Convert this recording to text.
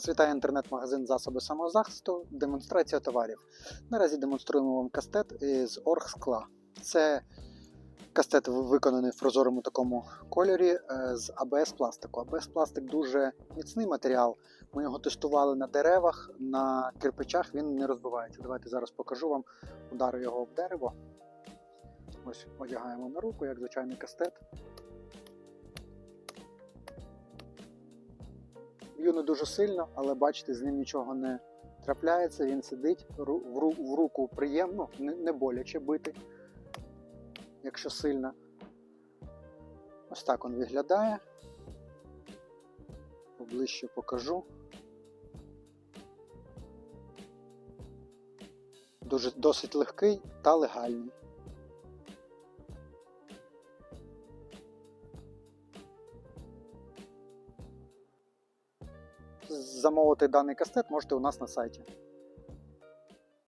Світає інтернет-магазин засоби самозахисту, демонстрація товарів. Наразі демонструємо вам кастет із оргскла. Це кастет виконаний в прозорому такому кольорі е, з АБС пластику. АБС пластик дуже міцний матеріал. Ми його тестували на деревах, на кирпичах, він не розбивається. Давайте зараз покажу вам удари його об дерево. Ось одягаємо на руку, як звичайний кастет. Б'ю не дуже сильно, але бачите, з ним нічого не трапляється. Він сидить в ру- в руку приємно, не, не боляче бити, якщо сильно. Ось так він виглядає. Поближче покажу. Дуже досить легкий та легальний. Замовити даний кастет можете у нас на сайті.